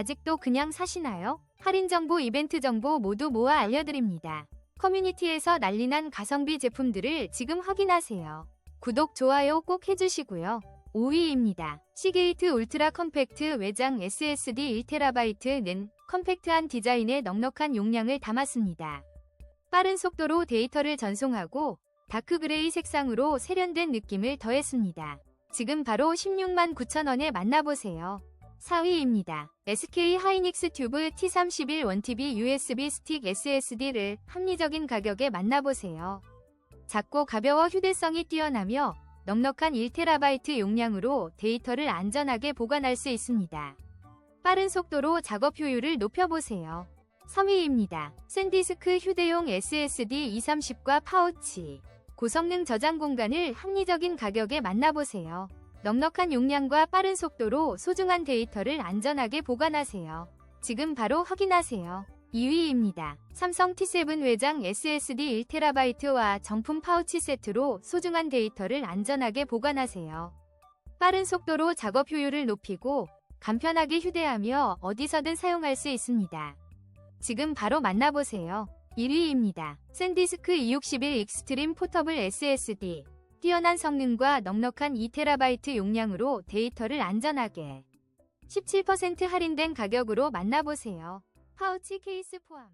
아직도 그냥 사시나요? 할인 정보, 이벤트 정보 모두 모아 알려드립니다. 커뮤니티에서 난리난 가성비 제품들을 지금 확인하세요. 구독, 좋아요 꼭 해주시고요. 5위입니다. 시게이트 울트라 컴팩트 외장 SSD 1TB는 컴팩트한 디자인에 넉넉한 용량을 담았습니다. 빠른 속도로 데이터를 전송하고 다크그레이 색상으로 세련된 느낌을 더했습니다. 지금 바로 16만 9천원에 만나보세요. 4위입니다. SK 하이닉스 튜브 T31 1TB USB 스틱 SSD를 합리적인 가격에 만나보세요. 작고 가벼워 휴대성이 뛰어나며 넉넉한 1TB 용량으로 데이터를 안전하게 보관할 수 있습니다. 빠른 속도로 작업 효율을 높여보세요. 3위입니다. 샌디스크 휴대용 SSD 230과 파우치. 고성능 저장 공간을 합리적인 가격에 만나보세요. 넉넉한 용량과 빠른 속도로 소중한 데이터를 안전하게 보관하세요. 지금 바로 확인하세요. 2위입니다. 삼성 T7 외장 SSD 1TB와 정품 파우치 세트로 소중한 데이터를 안전하게 보관하세요. 빠른 속도로 작업 효율을 높이고 간편하게 휴대하며 어디서든 사용할 수 있습니다. 지금 바로 만나보세요. 1위입니다. 샌디스크 261 익스트림 포터블 SSD. 뛰어난 성능과 넉넉한 2TB 용량으로 데이터를 안전하게 17% 할인된 가격으로 만나보세요. 파우치 케이스 포함.